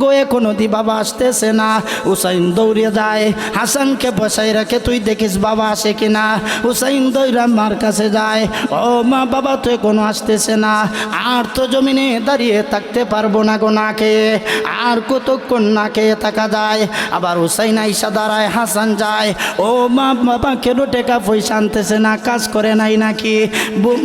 গো এখনও দি বাবা আসতেছে না। হুসাইন দৌড়ে যায়, হাসানকে বসাই রাখে, তুই দেখিস বাবা আসে কিনা? হুসাইন দৌড়া মার কাছে যায়, ও মা বাবা তো এখনও আসতেছে না। আর তো জমিনে দাঁড়িয়ে থাকতে পারব না গো না খেয়ে। আর কতক্ষণ না খেয়ে থাকা যায়? আবার হুসাইন আইসা দাঁড়ায়, হাসান যায়, ও মা বাবা, কেন টাকা পয়সা আনতেছে না? কাজ করে নাই নাকি?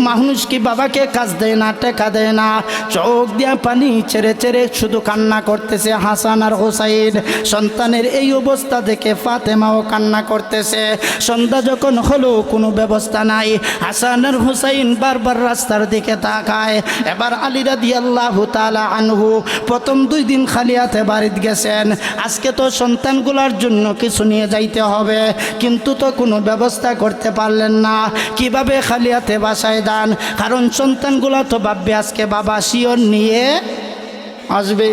মানুষ কি বাবাকে কাজ দেয় না, টাকা দেয় না? চোখ দিয়া পানি ছেড়ে ছেড়ে শুধু কান্না করতেছে হাসান আর হোসাইন। সন্তানের এই অবস্থা দেখে ফাতেমাও কান্না করতেছে। সন্ধ্যা যখন হলো, কোনো ব্যবস্থা নাই। হাসান আর হুসাইন বারবার রাস্তার দিকে তাকায়। এবার আলীরা দিয়াল্লাহ তালা আনহু প্রথম দুই দিন খালি হাতে বাড়িতে গেছেন। আজকে তো সন্তানগুলার জন্য কিছু নিয়ে যাইতে হবে। কিন্তু তো কোনো ব্যবস্থা করতে পারলেন না। কীভাবে খালি হাতে বাসায় দান কারণ সন্তানগুলা তো ভাববে আজকে বাবা শিওর নিয়ে আসবে।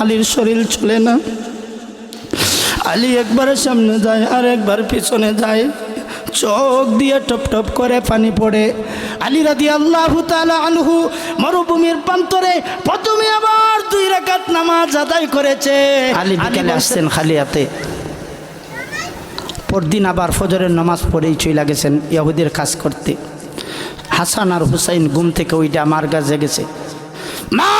আলী চলে না। আলী একবার সামনে যায়, আর একবার পিছনে যায়। চোখ দিয়ে টপ টপ করে পানি পড়ে। আলী রাদি আল্লাহ আনহু মরুভূমির প্রান্তরে প্রথমে আবার দুই রাকাত নামাজ আদায় করেছে। আলী বিকেলে আসছেন খালি হাতে পরদিন আবার ফজরের নামাজ পড়েই চলে গেছেন ইয়াহুদের কাজ করতে। হাসান আর হুসাইন ঘুম থেকে ওইটা আমার গাছে গেছে মা!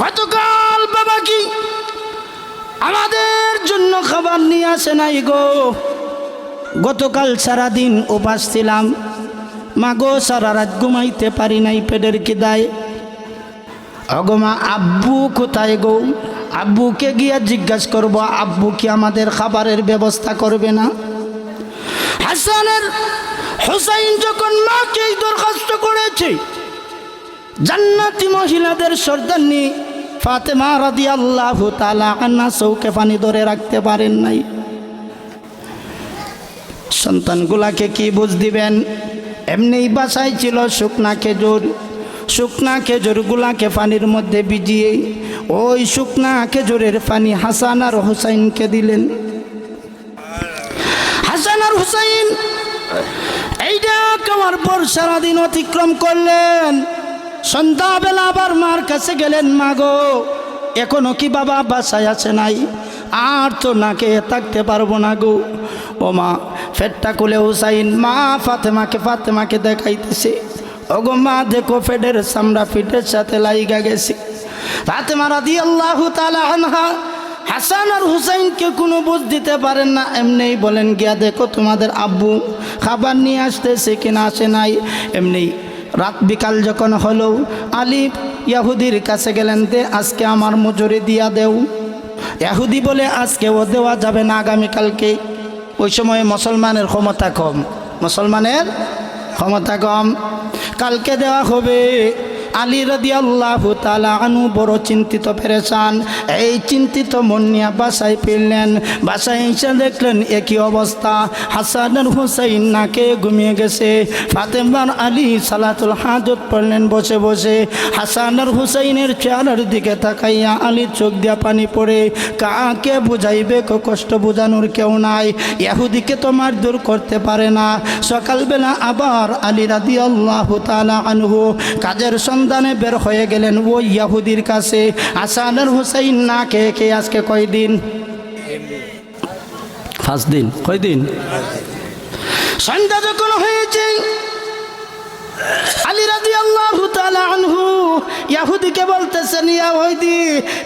গতকাল বাবা কি আমাদের জন্য খাবার নিয়ে আসে নাই গো? গতকাল সারাদিন উপাস ছিলাম। মা গো সারা রাত ঘুমাইতে পারি নাই পেটের কিদায় অগমা আব্বু কোথায় গো? আব্বুকে গিয়া জিজ্ঞাসা করব, আব্বু কি আমাদের খাবারের ব্যবস্থা করবে না? হাসানের হোসাইন যখন মাকে দরখাস্ত করেছে, জান্নাতি মহিলাদের সর্দান্নি ফাতেমা রাদি আল্লাহ আন্না চৌকে পানি ধরে রাখতে পারেন নাই। সন্তানগুলাকে কি বুঝ দিবেন? এমনি বাসায় ছিল শুকনা খেজুর। শুকনা খেজুরগুলাকে পানির মধ্যে ভিজিয়ে ওই শুকনা খেজুরের পানি হাসান আর হুসাইনকে দিলেন। হাসান আর হুসাইন এইটা খাওয়ার পর সারাদিন অতিক্রম করলেন। সন্ধ্যাবেলা আবার মার কাছে গেলেন মা গো এখনও কি বাবা বাসায় আছে নাই? আর তো নাকে থাকতে পারব না গো। ও মা ফেটটা খুলে হুসাইন, মা ফাতেমাকে ফাতেমাকে দেখাইতেছে। ওগো মা, দেখো ফেডের সামরা ফিটের সাথে লাইগা গেছে। ফাতেমা রাদি আল্লাহ আনহা হাসান আর হুসাইনকে কোনো বুঝ দিতে পারেন না, এমনি বলেন, গিয়া দেখো তোমাদের আব্বু খাবার নিয়ে আসতেছে কিনা, আসে নাই। এমনি রাত বিকাল যখন হলো, আলী ইয়াহুদির কাছে গেলেন দে আজকে আমার মজুরি দিয়া দেও। ইয়াহুদি বলে আজকে ও দেওয়া যাবে না আগামীকালকে। ওই সময় মুসলমানের ক্ষমতা কম। মুসলমানের ক্ষমতা কম। কালকে দেওয়া হবে আলী রদি আল্লাহ আনু বড় চিন্তিত পেরেছান এই চিন্তিত মন নিয়ে বাসায় ফিরলেন। বাসায় এসে দেখলেন একই অবস্থা। হাসান হুসাইন নাকে ঘুমিয়ে গেছে। ফাতেমার আলী সালাতুল হাজত পড়লেন বসে বসে। হাসান হুসাইনের চেহারার দিকে তাকাইয়া আলীর চোখ দিয়া পানি পড়ে। কাকে বুঝাইবে কষ্ট বোঝানোর কেউ নাই। ইয়াহুদিকে তোমার দূর করতে পারে না। সকালবেলা আবার আলী রাদি আল্লাহ তালা আনহু কাজের সন্ধানে বের হয়ে গেলেন ওই ইয়াহুদির কাছে। আসানের হুসাইন না কে কে আজকে কয়দিন পাঁচ দিন। কয়দিন সন্ধ্যা যখন হয়েছে আলী রাজি আল্লাহ আনহু ইয়াহুদিকে বলতেছেন ইয়াহুদি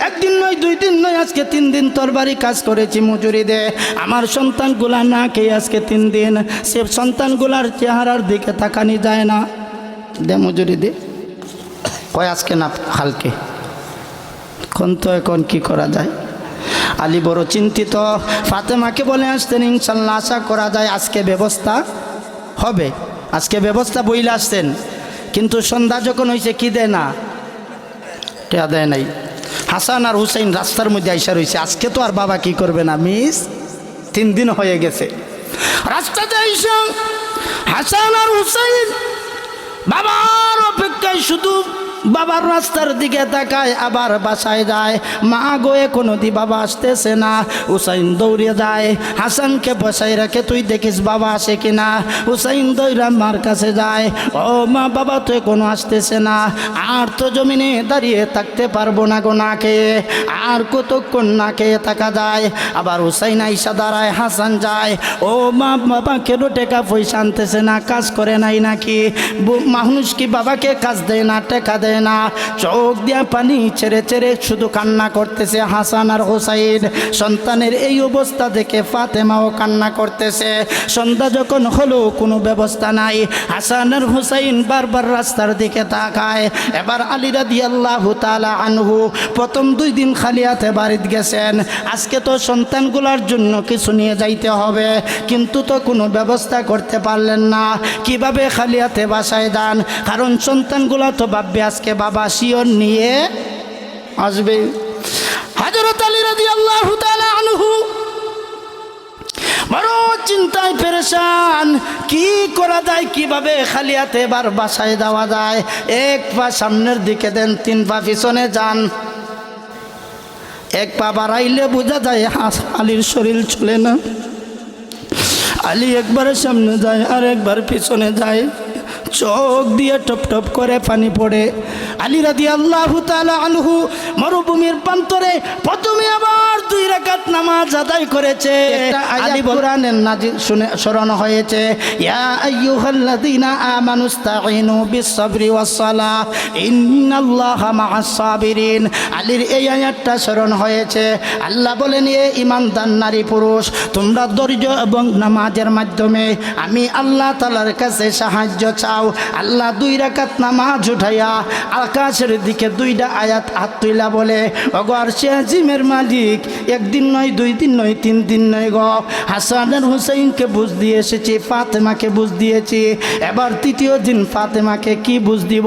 একদিন নয় দুই দিন নয় আজকে তিন দিন তোর বাড়ি কাজ করেছি মজুরি দে আমার সন্তানগুলা না খেয়ে আজকে তিন দিন। সে সন্তানগুলার চেহারার দিকে তাকানি যায় না। দে মজুরি দে কয় আজকে না হালকে এখন তো এখন কি করা যায়? আলী বড় চিন্তিত। ফাতেমাকে বলে আসতেন ইনশাল্লাহ আশা করা যায় আজকে ব্যবস্থা হবে। আজকে ব্যবস্থা বইলে আসতেন কিন্তু সন্ধ্যা যখন হয়েছে কি দেয় না? টেয়া দেয় নাই। হাসান আর হুসাইন রাস্তার মধ্যে আইসা রয়েছে আজকে তো আর বাবা কি করবে না, মিস? তিন দিন হয়ে গেছে। রাস্তাতে আইসা হাসান আর হুসাইন বাবার অপেক্ষা বাবার রাস্তার দিকে তাকায়, আবার বাসায় যায়। মা গোয়ে কোনো দি বাবা আসতেছে না। হুসাইন দৌড়ে যায়। হাসানকে বসাই রাখে, তুই দেখিস বাবা আসে কিনা? হুসাইন দৌড়া মার কাছে যায়। ও মা, বাবা তো কোনো আসতেছে না। আর তো জমিনে দাঁড়িয়ে থাকতে পারব না গো না খেয়ে আর কতক্ষণ না খেয়ে থাকা যায়? আবার হুসাইন আইসা দাঁড়ায়, হাসান যায়। ও মা, বাবা কেন টেকা পয়সা আনতেছে না? কাজ করে নাই নাকি? মানুষ কি বাবাকে কাজ দেয় না, টেকা দেয় না। চোখ দিয়া পানি ছেড়ে ছেড়ে শুধু কান্না করতেছে হাসান আর হোসাইন। সন্তানের এই অবস্থা দেখে ফাতেমাও কান্না করতেছে। সন্ধ্যা যখন হলো, কোনো ব্যবস্থা নাই। হাসান আর হুসাইন বারবার রাস্তার দিকে তাকায়। এবার আলিরা রাদি আল্লাহ তালা আনহু প্রথম দুই দিন খালি হাতে বাড়িতে গেছেন। আজকে তো সন্তানগুলার জন্য কিছু নিয়ে যাইতে হবে। কিন্তু তো কোনো ব্যবস্থা করতে পারলেন না। কীভাবে খালি হাতে বাসায় দান কারণ সন্তানগুলা তো ভাববে আজকে বাবা শিওর নিয়ে আসবে। হাজরত আলী রাদি আল্লাহ আনহু বড় চিন্তায় পেরেশান, কি করা যায়, কীভাবে খালি হাতে এবার বাসায় দেওয়া যায়? এক পা সামনের দিকে দেন, তিন পা পিছনে যান। এক পা বাড়াইলে বোঝা যায় আলীর শরীর চলে না। আলী একবারের সামনে যায় আর একবার পিছনে যায়। চোখ দিয়ে টপ টপ করে পানি পড়ে। আলী রাদি আল্লাহ মরুভূমির প্রান্তরে প্রথমে আবার দুই রাকাত নামাজ আদায় করেছে। আলী কোরআনের নাজিল শুনে স্মরণ হয়েছে। ইয়া আইয়ুহাল্লাযীনা আমানুস্তাঈনু বিস-সাবরি ওয়াস-সালাহ ইন্নাল্লাহা মা'আস সাবিরিন আলীর এই আয়াতটা স্মরণ হয়েছে। আল্লাহ বলেন এ ইমানদার নারী পুরুষ তোমরা ধৈর্য এবং নামাজের মাধ্যমে আমি আল্লাহ তালার কাছে সাহায্য চাও। আল্লাহ দুই রাকাত নামাজ উঠাইয়া আকাশের দিকে দুইটা আয়াত হাত তুইলা বলে অগর সে আজিমের মালিক, একদিন নয়, দুই দিন নয়, তিন দিন নয় গ। হাসানের হুসাইনকে বুঝ দিয়ে এসেছি, ফাতেমাকে বুঝ দিয়েছি। এবার তৃতীয় দিন ফাতেমাকে কি বুঝ দিব?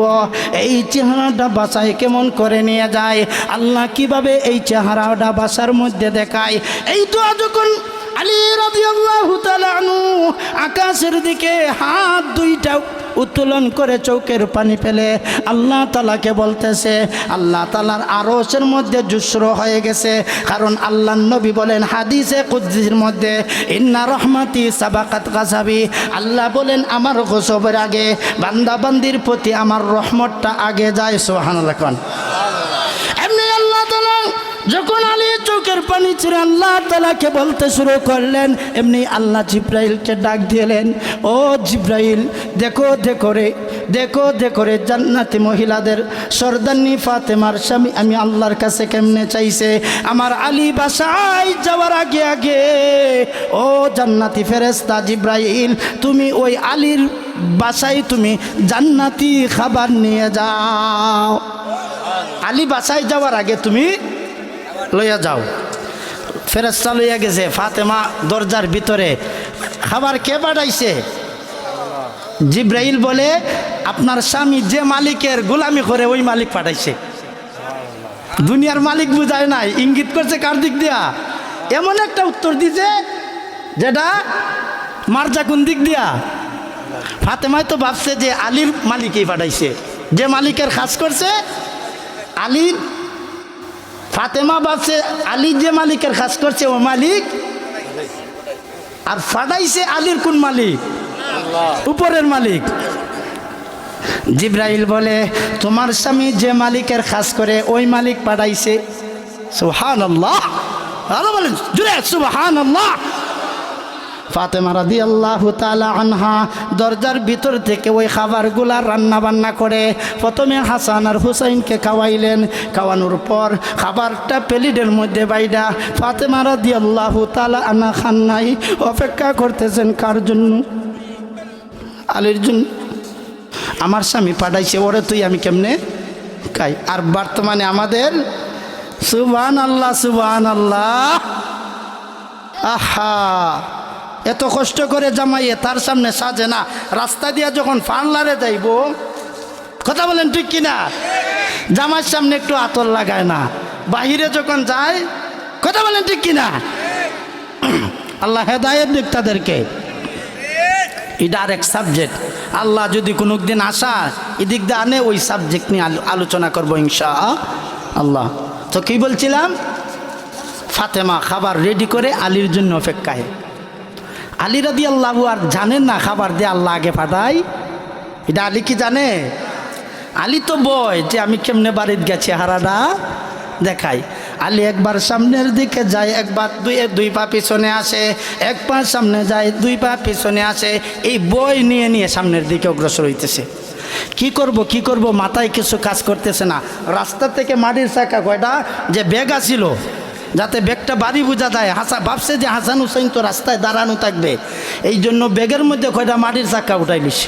এই চেহারাটা বাসায় কেমন করে নিয়ে যায়? আল্লাহ কীভাবে এই চেহারাটা বাসার মধ্যে দেখায়? এই তো যখন আলী রাদিয়াল্লাহু তাআলা আনহু আকাশের দিকে হাত দুইটা উত্তোলন করে চৌকের পানি ফেলে আল্লাহ তালাকে বলতেছে, আল্লাহ তালার আরসের মধ্যে জুসর হয়ে গেছে। কারণ আল্লাহ নবী বলেন হাদিসে কুদ্দির মধ্যে, ইন্না রহমাতি সাবাকাত গাছাবি আল্লাহ বলেন, আমার গোসবের আগে বান্দাবান্দির প্রতি আমার রহমতটা আগে যায়। সোহান লেখন যখন আলী চোখের পানি ছিঁড়ে আল্লাহ তালাকে বলতে শুরু করলেন, এমনি আল্লাহ জিব্রাইলকে ডাক দিলেন, ও জিব্রাইল, দেখো দেখো রে, দেখো দেখো রে, জান্নাতি মহিলাদের সর্দান্নি ফাতেমার স্বামী আমি আল্লাহর কাছে কেমনে চাইছে? আমার আলী বাসায় যাওয়ার আগে আগে, ও জান্নাতি ফেরেস্তা জিব্রাইল, তুমি ওই আলীর বাসায় তুমি জান্নাতি খাবার নিয়ে যাও। আলী বাসায় যাওয়ার আগে তুমি লইয়া যাও। ফেরেস্তা লইয়া গেছে, ফাতেমা দরজার ভিতরে, খাবার কে পাঠাইছে? জিব্রাইল বলে, আপনার স্বামী যে মালিকের গোলামি করে, ওই মালিক পাঠাইছে। দুনিয়ার মালিক বুঝায় নাই, ইঙ্গিত করছে কার দিক দিয়া? এমন একটা উত্তর দিছে, যেটা মার্জা কোন দিক দিয়া? ফাতেমায় তো ভাবছে যে আলীর মালিকই পাঠাইছে। যে মালিকের খাস করছে, আলীর ফাতেমা ভাবছে আলী যে মালিকের কাজ করছে, ও মালিক। আর ফাটাইছে আলীর কোন মালিক? উপরের মালিক। জিব্রাইল বলে, তোমার স্বামী যে মালিকের কাজ করে, ওই মালিক পাঠাইছে। সুহান আল্লাহ বলেন জুড়ে সুহান আল্লাহ ফাতেমা রাদি আল্লাহ তালা আনহা দরজার ভিতর থেকে ওই খাবারগুলা রান্না বান্না করে প্রথমে হাসান আর হুসাইনকে খাওয়াইলেন। খাওয়ানোর পর খাবারটা প্লেটের মধ্যে বাইডা ফাতেমা রাদি আল্লাহ তালা আনা খান নাই। অপেক্ষা করতেছেন কার জন্য? আলীর জন্য। আমার স্বামী পাঠাইছে, ওরে তুই আমি কেমনে খাই? আর বর্তমানে আমাদের সুবান আল্লাহ সুবান আল্লাহ আহা! এত কষ্ট করে জামাইয়ে তার সামনে সাজে না, রাস্তা দিয়া যখন ফানলারে যাইব, কথা বলেন ঠিক কিনা? জামাইয়ের সামনে একটু আতর লাগায় না, বাহিরে যখন যায়, কথা বলেন ঠিক কিনা? আল্লাহ হেদায়ত দিক তাদেরকে। এটা আরেক সাবজেক্ট আল্লাহ যদি কোনো দিন আসা এদিক দিয়ে আনে, ওই সাবজেক্ট নিয়ে আলো- আলোচনা করব ইনশা আল্লাহ তো কি বলছিলাম? ফাতেমা খাবার রেডি করে আলীর জন্য অপেক্ষায়। আলী রাদি আল্লাহ আর জানেন না খাবার দিয়ে আল্লাহ আগে পাঠাই এটা আলী কি জানে? আলী তো বয়, যে আমি কেমনে বাড়িতে গেছি হারাডা দেখাই। আলী একবার সামনের দিকে যায়, একবার দুই দুই পা পিছনে আসে এক পা সামনে যায়, দুই পা পিছনে আসে। এই বই নিয়ে নিয়ে সামনের দিকে অগ্রসর হইতেছে। কি করব কি করব? মাথায় কিছু কাজ করতেছে না। রাস্তা থেকে মাটির চাকা কয়টা? যে ব্যাগ আসিল যাতে ব্যাগটা বাড়ি বোঝা যায়। হাসা ভাবছে যে হাসান হুসাইন তো রাস্তায় দাঁড়ানো থাকবে। এই জন্য ব্যাগের মধ্যে কয়টা মাটির চাকা উঠাইলিস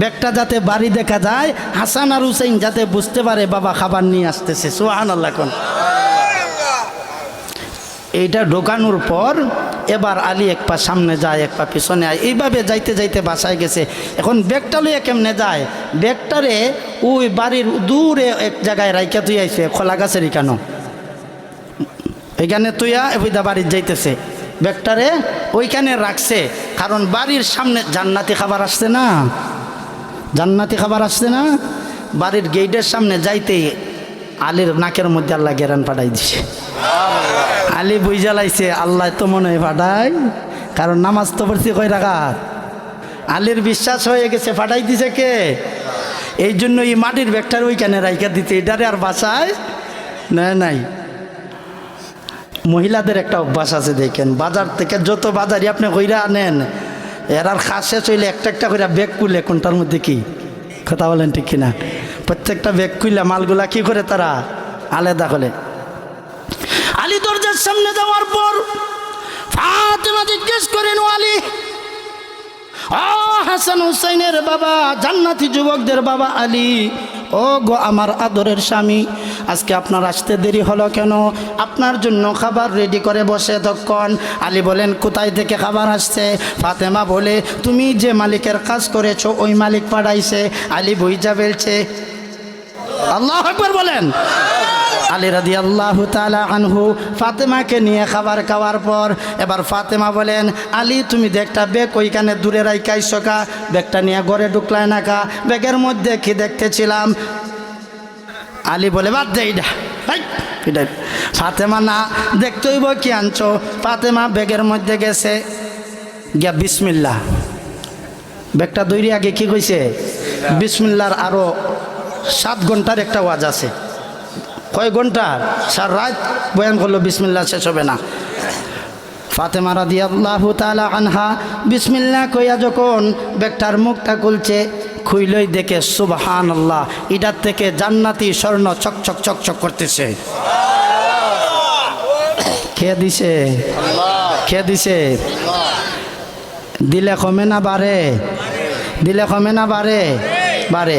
ব্যাগটা যাতে বাড়ি দেখা যায়, হাসান আর হুসাইন যাতে বুঝতে পারে, বাবা খাবার নিয়ে আসতেছে। সোহান আল্লাহ কোন। এইটা ঢোকানোর পর এবার আলী এক পা সামনে যায়, এক পা পিছনে আয়। এইভাবে যাইতে যাইতে বাসায় গেছে। এখন ব্যাগটা লইয়া কেমনে যায়? ব্যাগটারে ওই বাড়ির দূরে এক জায়গায় রাইকা তুই আইছে, খোলা গাছের কেন এখানে তুইয়া এবিদা বাড়ির যাইতেছে। ব্যাগটারে ওইখানে রাখছে। কারণ বাড়ির সামনে জান্নাতি খাবার আসছে না। জান্নাতি খাবার আসছে না। বাড়ির গেটের সামনে যাইতে আলীর নাকের মধ্যে আল্লাহ গেরান পাঠাই দিছে। আলী বই জ্বালাইছে আল্লাহ তো মনে হয় পাঠাই। কারণ নামাজ তো পড়ছি কয় রাখাত আলীর বিশ্বাস হয়ে গেছে পাঠাই দিছে কে? এই জন্য এই মাটির ব্যাগটার ওইখানে রাইকা দিতে এটারে আর বাসায় না নাই। মহিলাদের একটা অভ্যাস আছে, দেখেন। বাজার থেকে যত বাজারই আপনি কইরা আনেন খাস শেষ হইলে একটা একটা করে ব্যাগ খুলে, কোনটার মধ্যে কি? কথা বলেন ঠিক কিনা? প্রত্যেকটা ব্যাগ খুললে মালগুলা কি করে তারা? আলাদা করে। আলী দরজার সামনে যাওয়ার পর ফাতেমা জিজ্ঞেস করেন আলী, ও হাসান হুসাইনের বাবা, জান্নাতি যুবকদের বাবা আলী, ও গো আমার আদরের স্বামী আজকে আপনার আসতে দেরি হলো কেন? আপনার জন্য খাবার রেডি করে বসে তখন আলী বলেন, কোথায় থেকে খাবার আসছে? ফাতেমা বলে, তুমি যে মালিকের কাজ করেছ, ওই মালিক পাঠাইছে। আলী বইজা বেলছে, আল্লাহ একবার বলেন। আলী রাদি আল্লাহ আনহু ফাতেমাকে নিয়ে খাবার খাওয়ার পর এবার ফাতেমা বলেন, আলী, তুমি দেখটা বেগ ওইখানে দূরে রাইকাই সকা ব্যাগটা নিয়ে ঘরে ঢুকলাই না কা? ব্যাগের মধ্যে কি দেখতেছিলাম? আলী বলে বাদ দে এটা। হাই, এটা। ফাতেমা না দেখতে হইব কি আনছো? ফাতেমা ব্যাগের মধ্যে গেছে। গিয়া বিসমিল্লা ব্যাগটা দৈরি আগে কি কইছে? বিসমিল্লার আরও সাত ঘণ্টার একটা ওয়াজ আছে। কয় ঘণ্টা? সার রাত বয়ান করল বিসমিল্লা শেষ হবে না। ফাতেমা রাদি আল্লাহ তালা আনহা বিসমিল্লা কইয়া যখন ব্যাগটার মুখটা খুলছে খুইলই দেখে সুবহান আল্লাহ এটার থেকে জান্নাতি স্বর্ণ চকচক চকচক করতেছে। খেয়ে দিছে? খেয়ে দিছে? দিলে কমে না বাড়ে দিলে কমে না বাড়ে বাড়ে